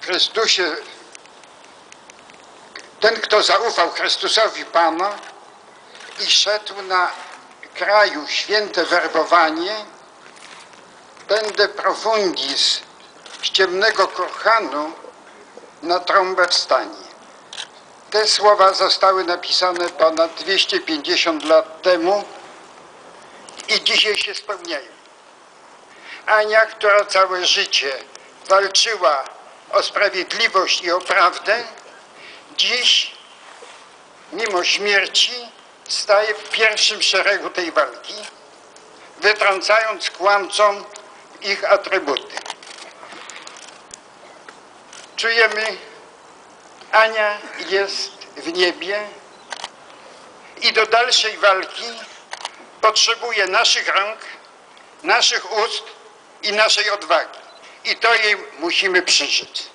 Chrystusie, ten, kto zaufał Chrystusowi Pana i szedł na kraju święte werbowanie, będę profundis z ciemnego kurhanu na trąbę wstanie. Te słowa zostały napisane ponad 250 lat temu i dzisiaj się spełniają. Ania, która całe życie walczyła o sprawiedliwość i o prawdę, dziś, mimo śmierci, staje w pierwszym szeregu tej walki, wytrącając kłamcom ich atrybuty. Czujemy, Ania jest w niebie i do dalszej walki potrzebuje naszych rąk, naszych ust i naszej odwagi. I to jej musimy przyżyć.